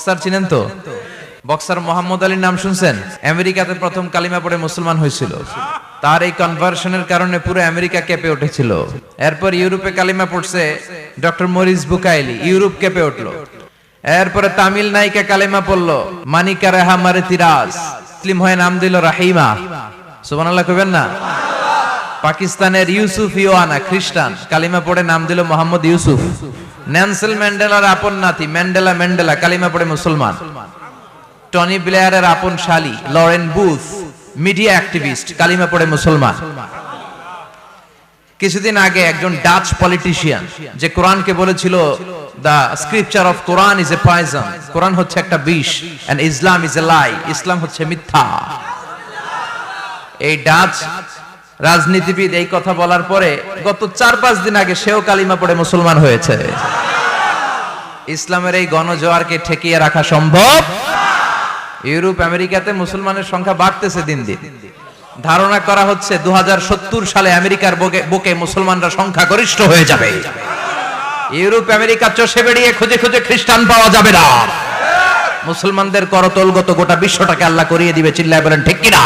Boxer চিনেন তো? Boxer Muhammad আলীর নাম শুনছেন? আমেরিকাতে প্রথম কালিমা পড়ে মুসলমান হয়েছিল। তার এই কনভার্সনের কারণে পুরো আমেরিকা কেঁপে উঠেছিল। এরপর ইউরোপে কালিমা পড়ছে ডক্টর মরিস বুকাইলি, ইউরোপ কেঁপে উঠল। এরপরে তামিল নায়িকা কালিমা পড়ল, মানিকা রেহা মারে তিরাজ মুসলিম হয়ে নাম দিল রাহিমা। সুবহানাল্লাহ কইবেন না? পাকিস্তানের ইউসুফ ইওয়ানা, খ্রিস্টান। কালিমা পড়ে নাম দিল মোহাম্মদ ইউসুফ। ন্যান্সেল ম্যান্ডেলার আপন নাতি ম্যান্ডেলা ম্যান্ডেলা কালিমা পড়ে মুসলমান। টনি ব্লেয়ারের আপন শালী লরেন বুথ মিডিয়া অ্যাক্টিভিস্ট কালিমা পড়ে মুসলমান। কিছুদিন আগে একজন ডাচ পলিটিশিয়ান যে কোরআনকে বলেছিল the scripture of Quran is a poison কোরআন হচ্ছে একটা বিষ এন্ড ইসলাম ইজ এ লাই ইসলাম হচ্ছে মিথ্যা। এই ডাচ রাজনীতিবিদ এই কথা বলার পরে গত চার পাঁচ দিন আগে সেও কালিমা পড়ে মুসলমান হয়েছে। ইসলামের এই গণজোয়ারকে ঠেকিয়ে রাখা সম্ভব? ইউরোপ, আমেরিকাতে মুসলমানের সংখ্যা বাড়তেছে দিন দিন। ধারণা করা হচ্ছে দু সালে আমেরিকার বুকে মুসলমানরা সংখ্যা গরিষ্ঠ হয়ে যাবে। ইউরোপ, আমেরিকা চষে বেরিয়ে খুঁজে খুঁজে খ্রিস্টান পাওয়া যাবে না। মুসলমানদের করতলগত গোটা বিশ্বটাকে আল্লাহ করিয়ে দিবে, চিল্লায় বলেন, ঠিক কিনা?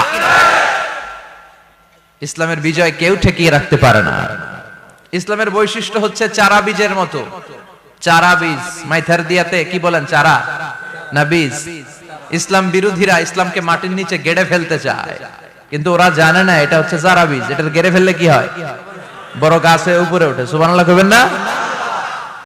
ইসলামের বিজয় কেউ ঠেকিয়ে রাখতে পারে না। ইসলামের বৈশিষ্ট্য হচ্ছে চারা বীজের মতো। চারা বীজ, মাইথার দিয়াতে কি বলেন চারা? না বীজ। ইসলাম বিরোধীরা ইসলামকে মাটির নিচে গেড়ে ফেলতে চায়। কিন্তু ওরা জানে না এটা হচ্ছে চারা বীজ এটা গেড়ে ফেললে কি হয়? বড় গাছে উপরে ওঠে। কইবেন না?